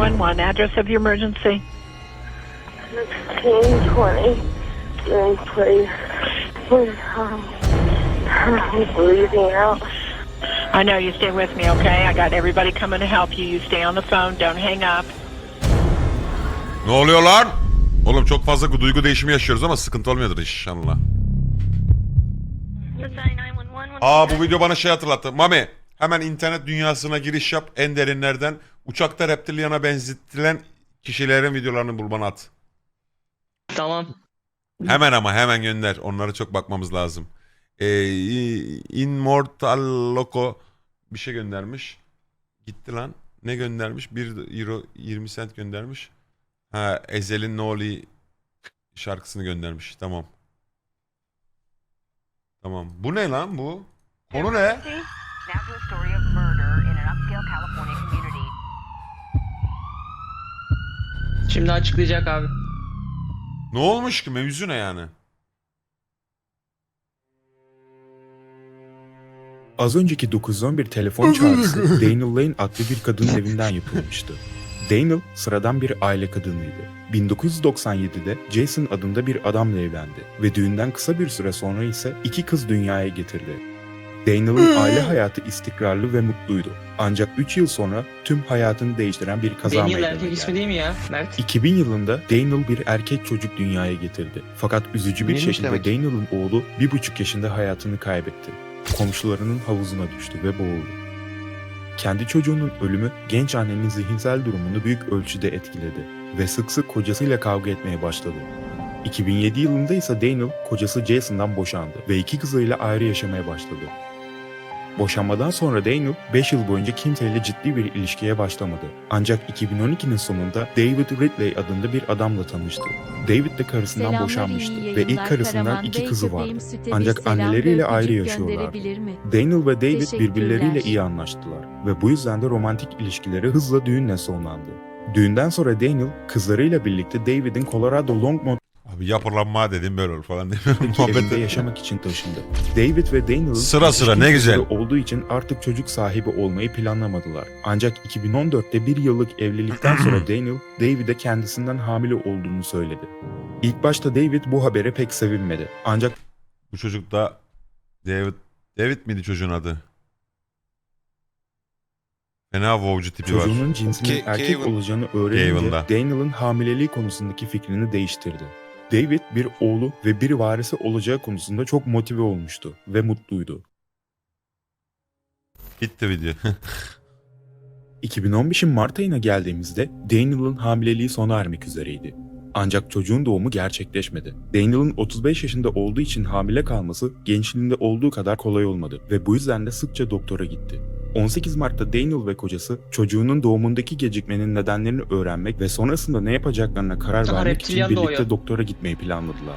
911. Address of your emergency? 1620. And please, please, um, I'm bleeding out. I know you stay with me, okay? I got everybody coming to help you. You stay on the phone. Don't hang up. Ne oluyor lan? Oğlum çok fazla duygu değişimi yaşıyoruz ama sıkıntı olmuyordur inşallah. Aa bu video bana şey hatırlattı. Mami hemen internet dünyasına giriş yap. En derinlerden uçakta reptilyana benzetilen kişilerin videolarını bul bana at. Tamam. Hemen ama hemen gönder. Onlara çok bakmamız lazım. Ee, Immortal Loco bir şey göndermiş. Gitti lan. Ne göndermiş? 1 euro 20 cent göndermiş. Ha Ezel'in Noli şarkısını göndermiş. Tamam. Tamam. Bu ne lan bu? Konu ne? Şimdi açıklayacak abi. Ne olmuş ki? Mevzu ne yani? Az önceki 911 telefon çağrısı Daniel Lane adlı bir kadının evinden yapılmıştı. Daniel sıradan bir aile kadınıydı. 1997'de Jason adında bir adamla evlendi ve düğünden kısa bir süre sonra ise iki kız dünyaya getirdi. Daniel'ın aile hayatı istikrarlı ve mutluydu. Ancak 3 yıl sonra tüm hayatını değiştiren bir kaza Daniel meydana erkek ismi geldi. değil mi ya? Mert. 2000 yılında Daniel bir erkek çocuk dünyaya getirdi. Fakat üzücü bir Neymiş şekilde demek? Daniel'ın oğlu bir buçuk yaşında hayatını kaybetti. Komşularının havuzuna düştü ve boğuldu. Kendi çocuğunun ölümü genç annenin zihinsel durumunu büyük ölçüde etkiledi ve sık sık kocasıyla kavga etmeye başladı. 2007 yılında ise Daniel kocası Jason'dan boşandı ve iki kızıyla ayrı yaşamaya başladı. Boşanmadan sonra Daniel 5 yıl boyunca kimseyle ciddi bir ilişkiye başlamadı. Ancak 2012'nin sonunda David Ridley adında bir adamla tanıştı. David de karısından Selamlar, boşanmıştı ve ilk karısından iki kızı vardı. Ancak anneleriyle ayrı yaşıyorlardı. Daniel ve David birbirleriyle iyi anlaştılar ve bu yüzden de romantik ilişkileri hızla düğünle sonlandı. Düğünden sonra Daniel kızlarıyla birlikte David'in Colorado Longmont Abi yapılanma dedim böyle olur falan değil mi? evinde yaşamak için taşındı. David ve Daniel'ın Sıra sıra, ne güzel. olduğu için artık çocuk sahibi olmayı planlamadılar. Ancak 2014'te bir yıllık evlilikten sonra Daniel, David'e kendisinden hamile olduğunu söyledi. İlk başta David bu habere pek sevinmedi. Ancak Bu çocuk da David David miydi çocuğun adı? Fena WoW'cu tipi var. çocuğunun cinsinin Ke- erkek Kevin. olacağını öğrenince Kevin'da. Daniel'ın hamileliği konusundaki fikrini değiştirdi. David bir oğlu ve bir varisi olacağı konusunda çok motive olmuştu ve mutluydu. Bitti video. 2015'in Mart ayına geldiğimizde Daniel'ın hamileliği sona ermek üzereydi. Ancak çocuğun doğumu gerçekleşmedi. Daniel'ın 35 yaşında olduğu için hamile kalması gençliğinde olduğu kadar kolay olmadı ve bu yüzden de sıkça doktora gitti. 18 Mart'ta Daniel ve kocası çocuğunun doğumundaki gecikmenin nedenlerini öğrenmek ve sonrasında ne yapacaklarına karar Aha, vermek için birlikte doğuyor. doktora gitmeyi planladılar.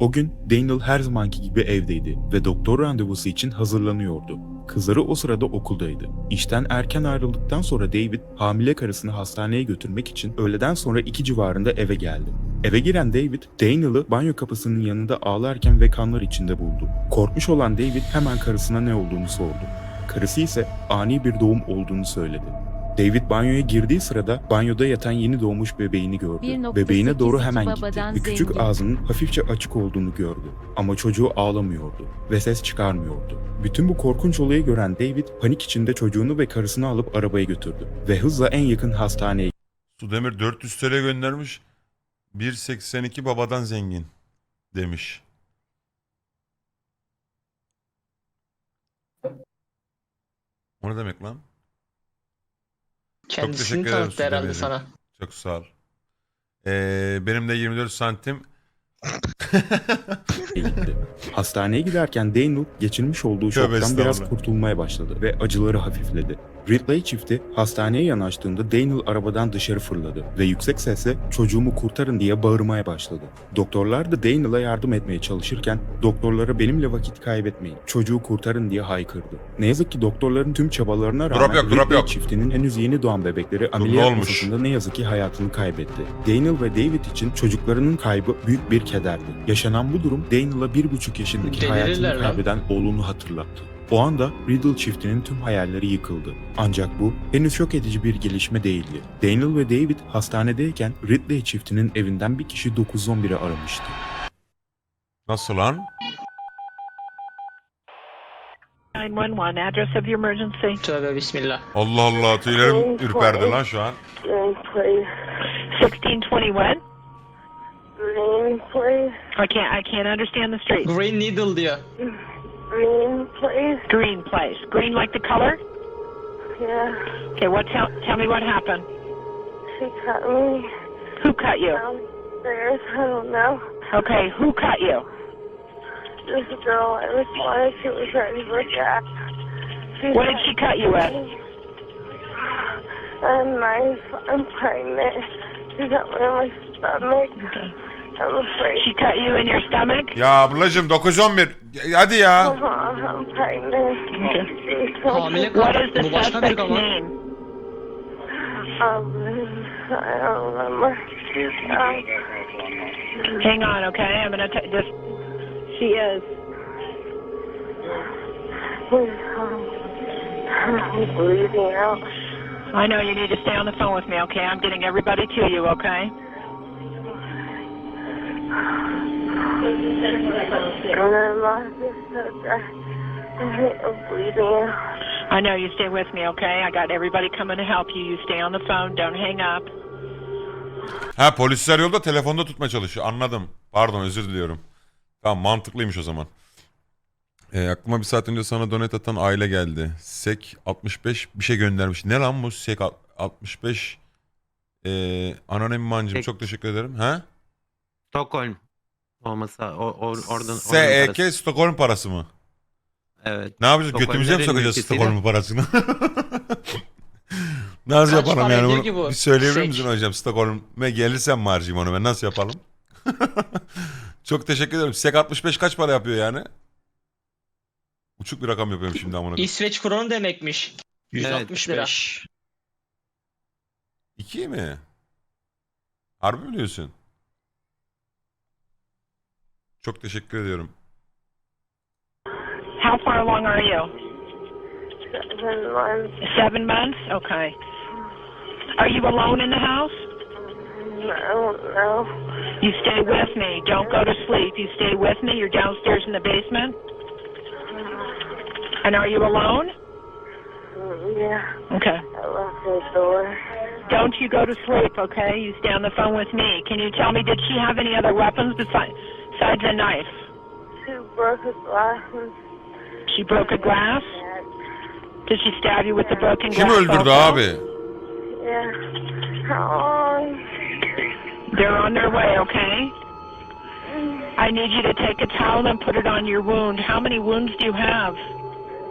O gün Daniel her zamanki gibi evdeydi ve doktor randevusu için hazırlanıyordu. Kızları o sırada okuldaydı. İşten erken ayrıldıktan sonra David hamile karısını hastaneye götürmek için öğleden sonra iki civarında eve geldi. Eve giren David, Daniel'ı banyo kapısının yanında ağlarken ve kanlar içinde buldu. Korkmuş olan David hemen karısına ne olduğunu sordu. Karısı ise ani bir doğum olduğunu söyledi. David banyoya girdiği sırada banyoda yatan yeni doğmuş bebeğini gördü. 1.8 Bebeğine doğru hemen gitti ve küçük zengin. ağzının hafifçe açık olduğunu gördü. Ama çocuğu ağlamıyordu ve ses çıkarmıyordu. Bütün bu korkunç olayı gören David panik içinde çocuğunu ve karısını alıp arabaya götürdü ve hızla en yakın hastaneye Sudemir 400 TL göndermiş. 1.82 babadan zengin demiş. O ne demek lan? Kendisini teşekkür ederim tanıttı herhalde Sudemir'cim. sana. Çok sağ ol. Ee, benim de 24 santim. gitti. Hastaneye giderken Daniel geçirmiş olduğu Tövbe şoktan biraz estağfurullah. kurtulmaya başladı ve acıları hafifledi. Ridley çifti hastaneye yanaştığında Daniel arabadan dışarı fırladı ve yüksek sesle çocuğumu kurtarın diye bağırmaya başladı. Doktorlar da Daniel'a yardım etmeye çalışırken doktorlara benimle vakit kaybetmeyin, çocuğu kurtarın diye haykırdı. Ne yazık ki doktorların tüm çabalarına Drop rağmen yok, drop Ridley yok. çiftinin henüz yeni doğan bebekleri ameliyat masasında ne yazık ki hayatını kaybetti. Daniel ve David için çocuklarının kaybı büyük bir kederdi. Yaşanan bu durum Daniel'a bir buçuk yaşındaki Delirirler hayatını lan. kaybeden oğlunu hatırlattı. O anda Riddle çiftinin tüm hayalleri yıkıldı. Ancak bu henüz şok edici bir gelişme değildi. Daniel ve David hastanedeyken Ridley çiftinin evinden bir kişi 911'i aramıştı. Nasıl lan? 911, address of your emergency. Tövbe bismillah. Allah Allah tüylerim ürperdi lan şu an. Green, please. 1621. Green, please. I can't, I can't understand the street. Green Needle diyor. Green, please. Green place. Green like the color? Yeah. Okay, what, tell, tell me what happened. She cut me Who cut you? downstairs. I don't know. Okay, who cut you? This girl I was wanted she was ready to look at. She What did she cut you with? A knife. I'm pregnant. She got me in my stomach. I'm afraid. She cut you in your stomach? Ya ablacım 911. Hadi ya. Uh-huh, I'm pregnant. She's so Hamile What kal. is the Bu başka bir suspect's ama. name? Um, I don't remember. Um, Hang on, okay? I'm gonna t- just. She is. I'm bleeding out. I know you need to stay on the phone with me, okay? I'm getting everybody to you, okay? I know you stay with me, okay? I got everybody coming to help you. You stay on the phone. Don't hang up. Ha polisler yolda telefonda tutma çalışıyor. Anladım. Pardon özür diliyorum. Tamam mantıklıymış o zaman. Ee, aklıma bir saat önce sana donate atan aile geldi. Sek 65 bir şey göndermiş. Ne lan bu Sek 65? Ee, anonim mancım Sek- çok teşekkür ederim. Ha? Stockholm olması o, or, oradan oradan SEK parası. Stockholm parası mı? Evet. Ne yapacağız? Stockholm Götümüze mi sokacağız ülkesiyle? Stockholm'un parasını? Nasıl Kaç yapalım yani bunu? bu? Bir söyleyebilir Sek. misin hocam? Stockholm'e gelirsem harcayayım onu ben? Nasıl yapalım? Çok teşekkür ederim. Sek 65 kaç para yapıyor yani? Uçuk bir rakam yapıyorum şimdi amına. koyayım. İsveç kronu demekmiş. 160 lira. 5. İki mi? Harbi mi diyorsun? Çok teşekkür ediyorum. How far along are you? Seven months. Seven months? Okay. Are you alone in the house? I don't. You stay with me. Don't go to sleep. You stay with me. You're downstairs in the basement. And are you alone? Mm, Yeah, Okay. I left the door. Don't you go to sleep, okay? You stay on the phone with me. Can you tell me, did she have any other weapons besides, besides a knife? She broke a glass She broke a glass? Did she stab you with the broken Kim glass? öldürdü also? abi? yeah. How long? They're on their way, okay? I need you to take a towel and put it on your wound. How many wounds do you have?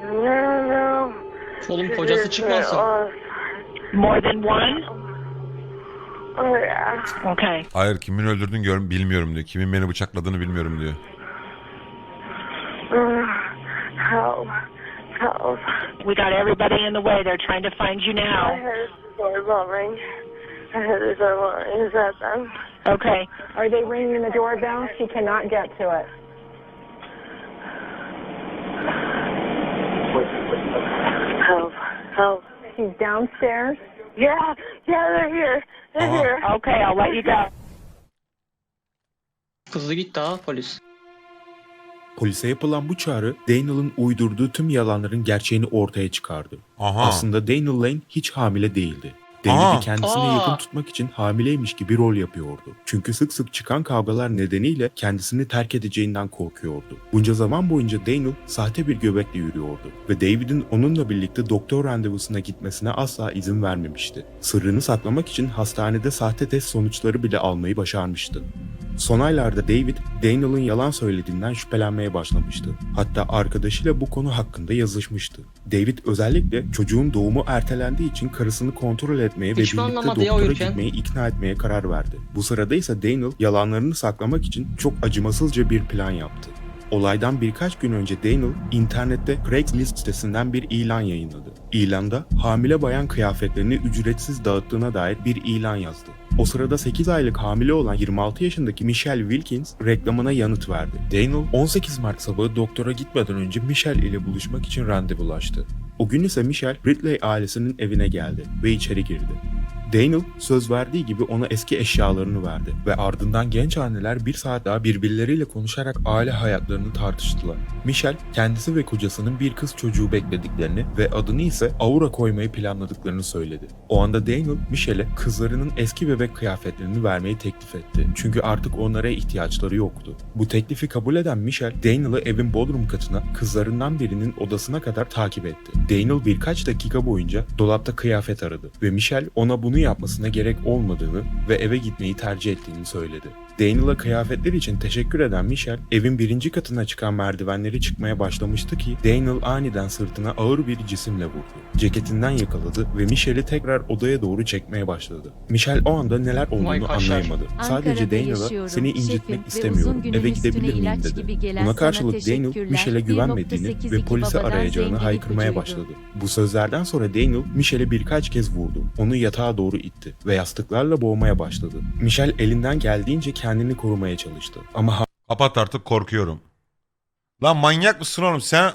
No, no. Oğlum kocası çıkmasın. More than one? Oh. Okay. Hayır kimin öldürdüğünü gör bilmiyorum diyor. Kimin beni bıçakladığını bilmiyorum diyor. Help. Help. We got everybody in the way. They're trying to find you I now. heard the doorbell ring. I heard the doorbell ring. Is that them? Okay. Are they ringing the doorbell? She cannot get to it. Help. Help. She's downstairs. Yeah, yeah, they're here. They're Uh-huh. here. Okay, I'll let you go. Hızlı gitti ha polis. Polise yapılan bu çağrı Daniel'ın uydurduğu tüm yalanların gerçeğini ortaya çıkardı. Aha. Aslında Daniel Lane hiç hamile değildi. Aa. David'i kendisine Aa. yakın tutmak için hamileymiş gibi rol yapıyordu. Çünkü sık sık çıkan kavgalar nedeniyle kendisini terk edeceğinden korkuyordu. Bunca zaman boyunca Daniel sahte bir göbekle yürüyordu ve David'in onunla birlikte doktor randevusuna gitmesine asla izin vermemişti. Sırrını saklamak için hastanede sahte test sonuçları bile almayı başarmıştı. Son aylarda David, Daniel'ın yalan söylediğinden şüphelenmeye başlamıştı. Hatta arkadaşıyla bu konu hakkında yazışmıştı. David özellikle çocuğun doğumu ertelendiği için karısını kontrol etmeye ve Hiç birlikte doktora gitmeye ikna etmeye karar verdi. Bu sırada ise Daniel yalanlarını saklamak için çok acımasızca bir plan yaptı. Olaydan birkaç gün önce Daniel internette Craigslist sitesinden bir ilan yayınladı. İlanda hamile bayan kıyafetlerini ücretsiz dağıttığına dair bir ilan yazdı. O sırada 8 aylık hamile olan 26 yaşındaki Michelle Wilkins reklamına yanıt verdi. Daniel 18 Mart sabahı doktora gitmeden önce Michelle ile buluşmak için randevulaştı. O gün ise Michelle Ridley ailesinin evine geldi ve içeri girdi. Daniel söz verdiği gibi ona eski eşyalarını verdi ve ardından genç anneler bir saat daha birbirleriyle konuşarak aile hayatlarını tartıştılar. Michelle kendisi ve kocasının bir kız çocuğu beklediklerini ve adını ise Aura koymayı planladıklarını söyledi. O anda Daniel Michelle'e kızlarının eski bebek kıyafetlerini vermeyi teklif etti. Çünkü artık onlara ihtiyaçları yoktu. Bu teklifi kabul eden Michelle, Daniel'ı evin bodrum katına kızlarından birinin odasına kadar takip etti. Daniel birkaç dakika boyunca dolapta kıyafet aradı ve Michelle ona bunu yapmasına gerek olmadığını ve eve gitmeyi tercih ettiğini söyledi. Daniel'a kıyafetler için teşekkür eden Michelle, evin birinci katına çıkan merdivenleri çıkmaya başlamıştı ki Daniel aniden sırtına ağır bir cisimle vurdu. Ceketinden yakaladı ve Michelle'i tekrar odaya doğru çekmeye başladı. Michelle o anda neler olduğunu anlayamadı. Sadece Daniel'a seni incitmek istemiyorum, eve gidebilir miyim dedi. Buna karşılık Daniel. Michelle'e güvenmediğini 1.82 ve polise arayacağını haykırmaya başladı. Bu sözlerden sonra Daniel Michelle'i birkaç kez vurdu. Onu yatağa doğru itti ve yastıklarla boğmaya başladı. Michelle elinden geldiğince kendini korumaya çalıştı. Ama Kapat artık korkuyorum. Lan manyak mısın oğlum sen?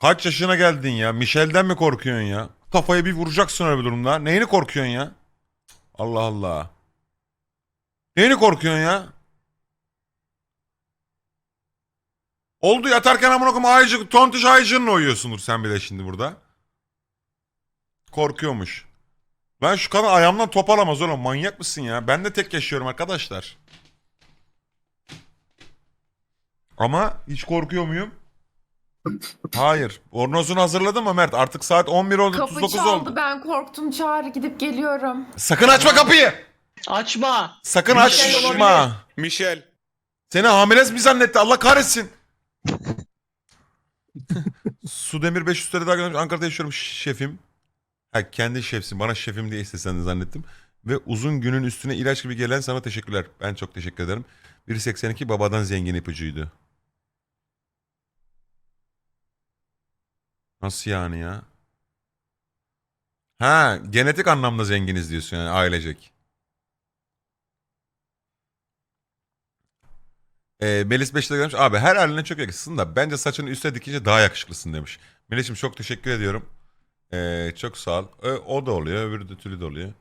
Kaç yaşına geldin ya? Michelle'den mi korkuyorsun ya? Kafayı bir vuracaksın öyle bir durumda. Neyini korkuyorsun ya? Allah Allah. Neyini korkuyorsun ya? Oldu yatarken amına koyayım ayıcık, tontiş ayıcığınla uyuyorsundur sen bile şimdi burada. Korkuyormuş. Ben şu kadın ayağımdan top alamaz oğlum. Manyak mısın ya? Ben de tek yaşıyorum arkadaşlar. Ama hiç korkuyor muyum? Hayır. Bornozunu hazırladın mı Mert? Artık saat 11 oldu, Kapı 39 çaldı oldu. ben korktum çağrı gidip geliyorum. Sakın açma kapıyı. Açma. Sakın Michel açma. Michel. Seni hamiles mi zannetti? Allah kahretsin. Sudemir 500 TL daha göndermiş. Ankara'da yaşıyorum şefim. Ha kendi şefsin. Bana şefim diye istesen zannettim. Ve uzun günün üstüne ilaç gibi gelen sana teşekkürler. Ben çok teşekkür ederim. 1.82 babadan zengin ipucuydu. Nasıl yani ya? Ha genetik anlamda zenginiz diyorsun yani ailecek. Ee, Melis Beşiktaş'a gelmiş. Abi her haline çok yakışsın da bence saçını üste dikince daha yakışıklısın demiş. Melis'im çok teşekkür ediyorum. Ee, çok sağ ol. Ö- o da oluyor. Öbürü de Tülü de oluyor.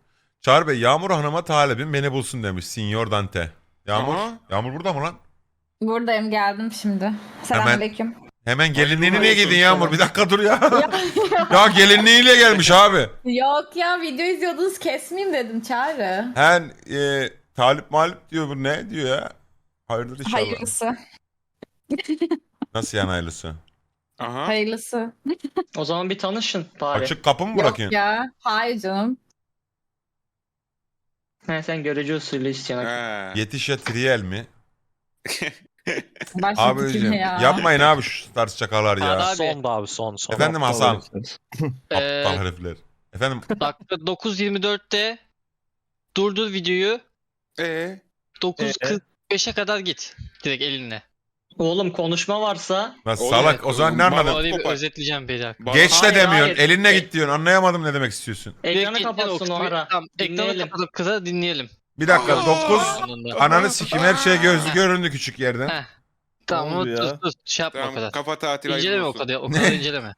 Çağrı Bey Yağmur Hanım'a talibim beni bulsun demiş. Signor Dante. Yağmur. Aha. Yağmur burada mı lan? Buradayım geldim şimdi. Selamünaleyküm. Hemen gelinliğini niye giydin Yağmur? Bir dakika dur ya. ya gelinliğiyle gelmiş abi. Yok ya video izliyordunuz kesmeyeyim dedim çağrı. Hen e, talip malip diyor bu ne diyor ya? Hayırdır inşallah. Hayırlısı. Nasıl yani hayırlısı? Aha. Hayırlısı. O zaman bir tanışın bari. Açık kapı mı Yok ya. Hayır canım. He, sen görücü usulü istiyorsun. Yetiş ya Triel mi? Abi hocam ya. yapmayın abi şu tarz çakalar ya. Abi. Son da abi son son. Efendim Hasan. Ee, Aptal herifler. Efendim dakika 9.24'te durdur videoyu. Ee? 9.45'e kadar git. Direkt elinle. Oğlum konuşma varsa lan Oğlum, salak o zaman ne oğlum, anladın? Orayı bir kopar. özetleyeceğim bir dakika. Bana- Geç de Hayır, demiyorsun. hayır. Elinle git diyorsun. Anlayamadım ne demek istiyorsun. ekranı kapatsın o ara. Tamam, ekranı Dinleyelim. kapatıp kıza dinleyelim. Bir dakika 9 Anında. ananı sikim her şey gözü göründü küçük yerden. Heh. Tamam oldu dur ya? dur şey yapma o Tamam kadar. kafa tatil İnceleme o olsun. kadar o kadar inceleme. Ya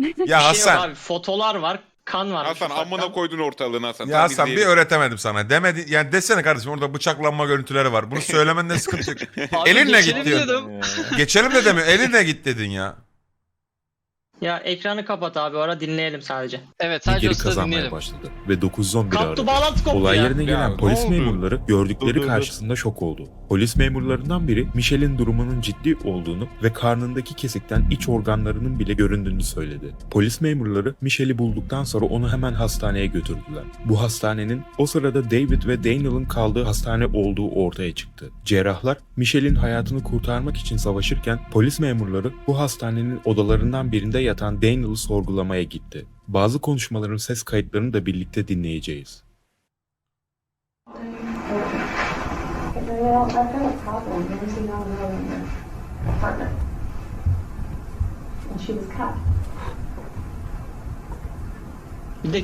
Bir şey yok Hasan. abi. Fotolar var. Kan var. Hasan amına koydun ortalığını Hasan. Ya Tamam, Hasan bir izleyelim. öğretemedim sana. Demedi yani desene kardeşim orada bıçaklanma görüntüleri var. Bunu söylemende sıkıntı yok. Elinle geçelim git dedim. Geçelim de demiyor. Elinle git dedin ya. Ya ekranı kapat abi o ara dinleyelim sadece. Evet sadece o geri sırada kazanmaya dinleyelim. başladı ve 911 aradı. Kaptı bağlantı koptu Olay ya. yerine gelen Ya, polis ne oldu? memurları gördükleri Dur, dur, dur. karşısında şok oldu. Polis memurlarından biri Michelle'in durumunun ciddi olduğunu ve karnındaki kesikten iç organlarının bile göründüğünü söyledi. Polis memurları Michelle'i bulduktan sonra onu hemen hastaneye götürdüler. Bu hastanenin o sırada David ve Daniel'ın kaldığı hastane olduğu ortaya çıktı. Cerrahlar Michelle'in hayatını kurtarmak için savaşırken polis memurları bu hastanenin odalarından birinde yatan Daniel'ı sorgulamaya gitti. Bazı konuşmaların ses kayıtlarını da birlikte dinleyeceğiz.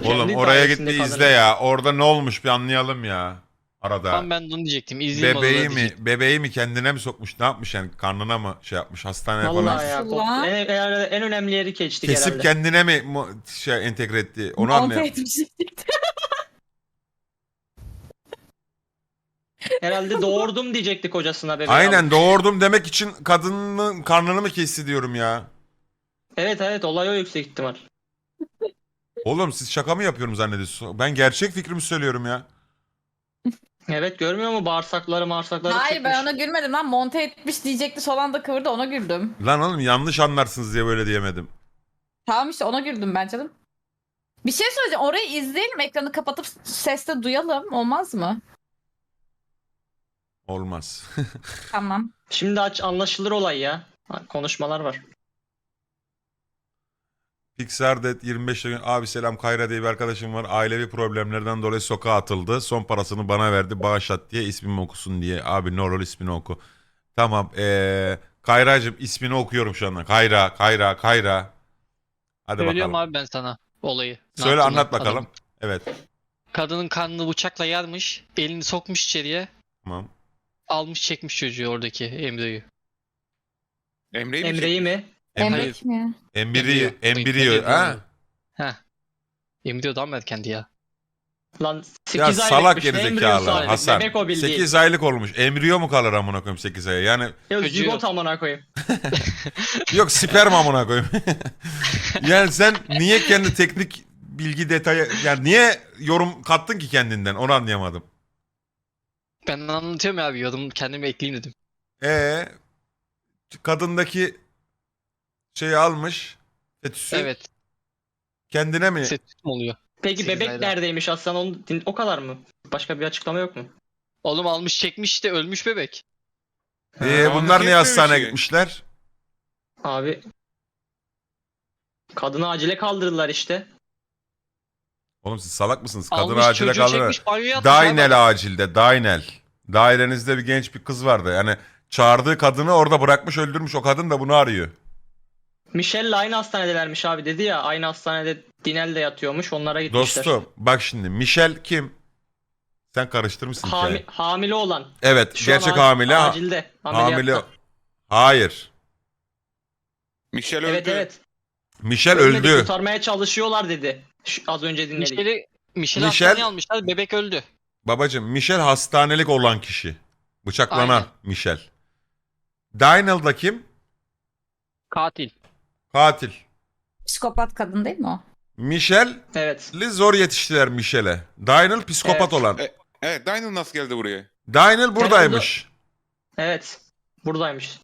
Oğlum oraya git dairesinde bir kadın. izle ya. Orada ne olmuş bir anlayalım ya. Arada. Tam ben de onu diyecektim. İzleyeyim Bebeği mi diyecektim. bebeği mi kendine mi sokmuş ne yapmış yani karnına mı şey yapmış hastaneye falan Vallahi ya. Nasıl lan? En, en, en önemli yeri geçtik kesip herhalde. kendine mi mu- şey entegre etti onu anlayalım. etmiştik. Herhalde doğurdum diyecekti kocasına bebeği. Aynen alıp. doğurdum demek için kadının karnını mı kesti diyorum ya. Evet evet olay o yüksek ihtimal. Oğlum siz şaka mı yapıyorum zannediyorsunuz? Ben gerçek fikrimi söylüyorum ya. Evet görmüyor mu bağırsakları bağırsakları Hayır ben ona gülmedim lan. Monte etmiş diyecekti. Son anda kıvırdı ona güldüm. Lan oğlum yanlış anlarsınız diye böyle diyemedim. Tamam işte ona güldüm ben canım. Bir şey söyleyeceğim. Orayı izleyelim. Ekranı kapatıp sesle duyalım. Olmaz mı? Olmaz. Tamam. Şimdi aç anlaşılır olay ya. Ha, Konuşmalar var. Pixardet 25 gün abi selam Kayra diye bir arkadaşım var. Ailevi problemlerden dolayı sokağa atıldı. Son parasını bana verdi bağışlat diye ismimi okusun diye. Abi ne olur ismini oku. Tamam ee, Kayra'cığım ismini okuyorum şu anda. Kayra, Kayra, Kayra. Hadi Söylüyorum bakalım. abi ben sana olayı. Ne Söyle yaptığını, anlat bakalım. adamın. Evet. Kadının karnını bıçakla yarmış. Elini sokmuş içeriye. Tamam. Almış çekmiş çocuğu oradaki embriyoyu. Emre'yi mi Emre'yi mi? Emre kim ya? Embriyo. Embriyo. Ha? Heh. Embriyo daha mı erkendi ya? Lan 8 Ya aylıkmış. salak embriyosu aylık? Hasan. Bebek o bildiğin. 8 aylık olmuş. Embriyo mu kalır amına koyayım 8 aya? Yani Ya Çocuğu zigot yok. amına koyayım. yok sperm amına koyayım. yani sen niye kendi teknik bilgi detayı yani niye yorum kattın ki kendinden? Onu anlayamadım. Ben anlatıyorum ya abi yorum kendime ekleyeyim dedim. Ee kadındaki şeyi almış. Fetüsü Evet. kendine mi? Set oluyor? Peki Sekiz bebek ayda. neredeymiş Aslan? Onu, din- o kadar mı? Başka bir açıklama yok mu? Oğlum almış çekmiş işte ölmüş bebek. Ee, Ha, bunlar niye onu hastaneye kesmemiş. gitmişler? Abi kadını acile kaldırdılar işte. Oğlum siz salak mısınız? Kadın almış acile çocuğu kaldılar. çekmiş banyoya atmış. abi. Dainel acilde, Dainel. Dairenizde bir genç bir kız vardı. Yani çağırdığı kadını orada bırakmış öldürmüş. O kadın da bunu arıyor. Michelle'le aynı hastanedelermiş abi dedi ya. Aynı hastanede Dinel de yatıyormuş. Onlara gitmişler. Dostum bak şimdi Michel kim? Sen karıştırmışsın Hami- hikayeyi. hamile olan. Evet Şu an gerçek a- hamile. Acilde. hamile. Ameliyatta. Hayır. Michel Evet öldü. evet. Michel Ölmedi, öldü. Kurtarmaya çalışıyorlar dedi. Şu, az önce dinledik. Michel'i Michel'i Michel- hastaneye almışlar bebek öldü. Babacım Michel hastanelik olan kişi. Bıçaklanan Aynen. Michel. Dainel da kim? Katil. Katil. Psikopat kadın değil mi o? Michel'i Evet. zor yetiştiler Michel'e. Dainel psikopat Evet. olan. E- Evet Daniel nasıl geldi buraya? Dainel buradaymış. Evet. Buradaymış.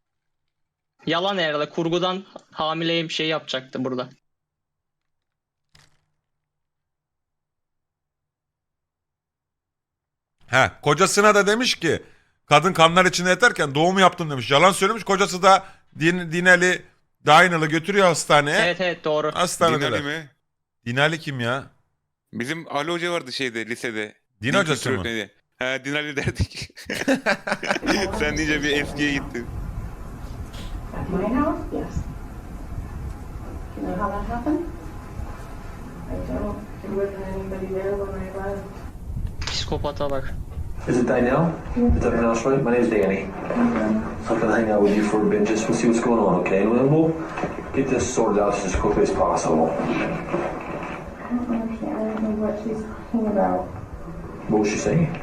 Yalan herhalde. Kurgudan hamileyim şey yapacaktı burada. He, kocasına da demiş ki kadın kanlar içinde yatarken doğum yaptım demiş. Yalan söylemiş. Kocası da Din, Dinel'i Dainel'ı götürüyor hastaneye. Evet evet doğru. Hastanede. Dinali mi? Dinali kim ya? Bizim Ali Hoca vardı şeyde lisede. Din Din hocası mı? öğretmeni. Ha Dinali derdik. Sen deyince bir eskiye gittin. At my house? Yes. You know how that happened? I don't. There wasn't anybody there when I left. Psikopata bak. Is it Danielle? Is that pronounced right? My name's Danny. I'm gonna hang out with you for a bit just to see what's going on, okay? And then we'll get this sorted out as quickly as possible. I don't understand. I don't know what she's talking about. What was she saying?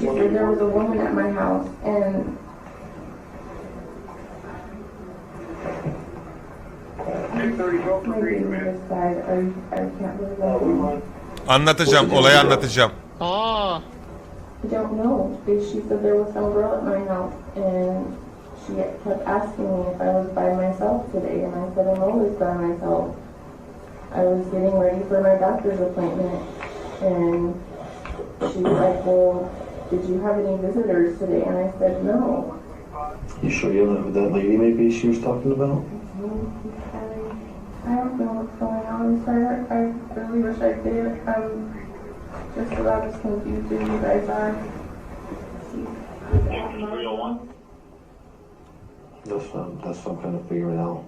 She said there was a woman at my house and my baby just died. I, I can't believe that. Anlatacağım. Olayı anlatacağım. Aa, I don't know. She said there was some girl at my house and she kept asking me if I was by myself today and I said I'm always by myself. I was getting ready for my doctor's appointment and she was like, well, did you have any visitors today? And I said, no. You sure you don't know who that lady maybe she was talking about? Mm-hmm. I don't know what's going on, sir. I really wish I did. I'm just about as confused as you guys are. That's um, that's some kind of figuring out.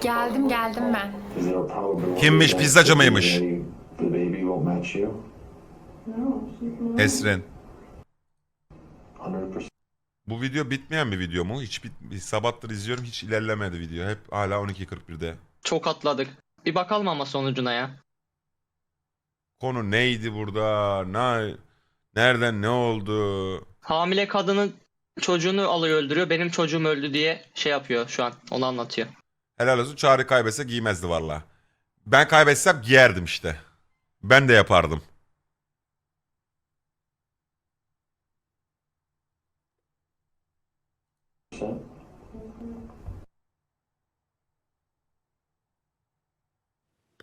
Geldim geldim ben. Is there a probability Kimmiş, that pizzacı the mıymış? baby- The baby won't match you? No, she's Esren. 100%. Bu video bitmeyen bir video mu? Hiç bit bir sabahtır izliyorum hiç ilerlemedi video. Hep hala 12.41'de. Çok atladık. Bir bakalım ama sonucuna ya. Konu neydi burada? Ne nereden ne oldu? Hamile kadının çocuğunu alıyor öldürüyor. Benim çocuğum öldü diye şey yapıyor şu an. Onu anlatıyor. Helal olsun Çağrı kaybetse giymezdi valla. Ben kaybetsem giyerdim işte. Ben de yapardım.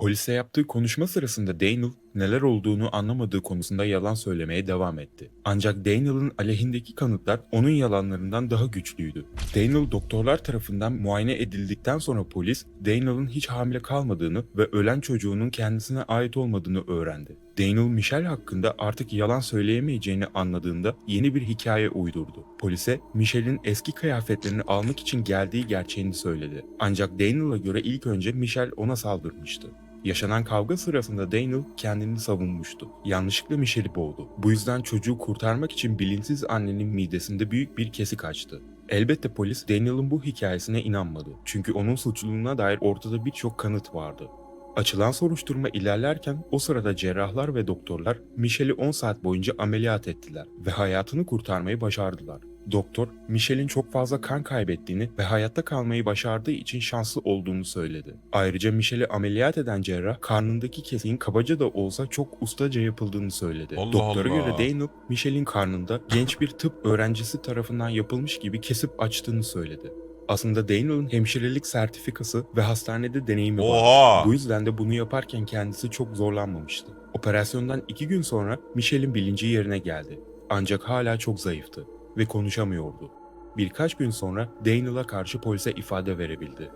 Polise yaptığı konuşma sırasında Daniel neler olduğunu anlamadığı konusunda yalan söylemeye devam etti. Ancak Daniel'ın aleyhindeki kanıtlar onun yalanlarından daha güçlüydü. Daniel doktorlar tarafından muayene edildikten sonra polis Daniel'ın hiç hamile kalmadığını ve ölen çocuğunun kendisine ait olmadığını öğrendi. Daniel Michelle hakkında artık yalan söyleyemeyeceğini anladığında yeni bir hikaye uydurdu. Polise Michelle'in eski kıyafetlerini almak için geldiği gerçeğini söyledi. Ancak Daniel'a göre ilk önce Michelle ona saldırmıştı. Yaşanan kavga sırasında Daniel kendini savunmuştu. Yanlışlıkla Michelle'i boğdu. Bu yüzden çocuğu kurtarmak için bilinçsiz annenin midesinde büyük bir kesik açtı. Elbette polis Daniel'ın bu hikayesine inanmadı. Çünkü onun suçluluğuna dair ortada birçok kanıt vardı. Açılan soruşturma ilerlerken o sırada cerrahlar ve doktorlar Michelle'i 10 saat boyunca ameliyat ettiler ve hayatını kurtarmayı başardılar. Doktor, Michelle'in çok fazla kan kaybettiğini ve hayatta kalmayı başardığı için şanslı olduğunu söyledi. Ayrıca Michelle'i ameliyat eden cerrah, karnındaki kesiğin kabaca da olsa çok ustaca yapıldığını söyledi. Allah Doktora Allah. göre Daniel, Michelle'in karnında genç bir tıp öğrencisi tarafından yapılmış gibi kesip açtığını söyledi. Aslında Daniel'ın hemşirelik sertifikası ve hastanede deneyimi Oha! vardı. Bu yüzden de bunu yaparken kendisi çok zorlanmamıştı. Operasyondan iki gün sonra Michelle'in bilinci yerine geldi. Ancak hala çok zayıftı ve konuşamıyordu. Birkaç gün sonra Daniel'a karşı polise ifade verebildi.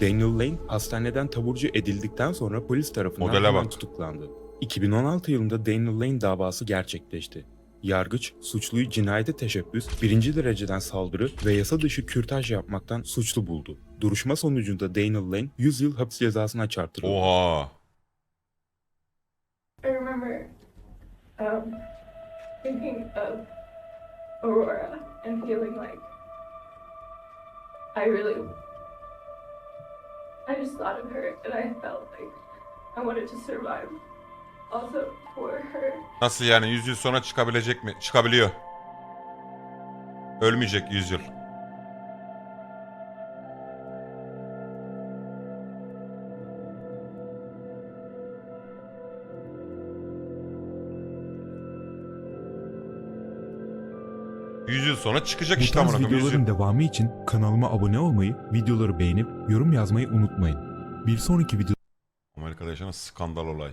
Daniel Lane hastaneden taburcu edildikten sonra polis tarafından Modele hemen bak. tutuklandı. 2016 yılında Daniel Lane davası gerçekleşti. Yargıç, suçluyu cinayete teşebbüs, birinci dereceden saldırı ve yasa dışı kürtaj yapmaktan suçlu buldu. Duruşma sonucunda Daniel Lane 100 yıl hapis cezasına çarptırıldı. Oha. I remember um, thinking of Aurora and feeling like I really, I just thought of her and I felt like I wanted to survive. Also for her. Nasıl yani 100 yıl sonra çıkabilecek mi? Çıkabiliyor. Ölmeyecek 100 yıl. Sonra çıkacak Bu işte tarz amına koyayım 100 yıl. videoların devamı için kanalıma abone olmayı, videoları beğenip yorum yazmayı unutmayın. Bir sonraki video Amerika'da yaşanan skandal olay.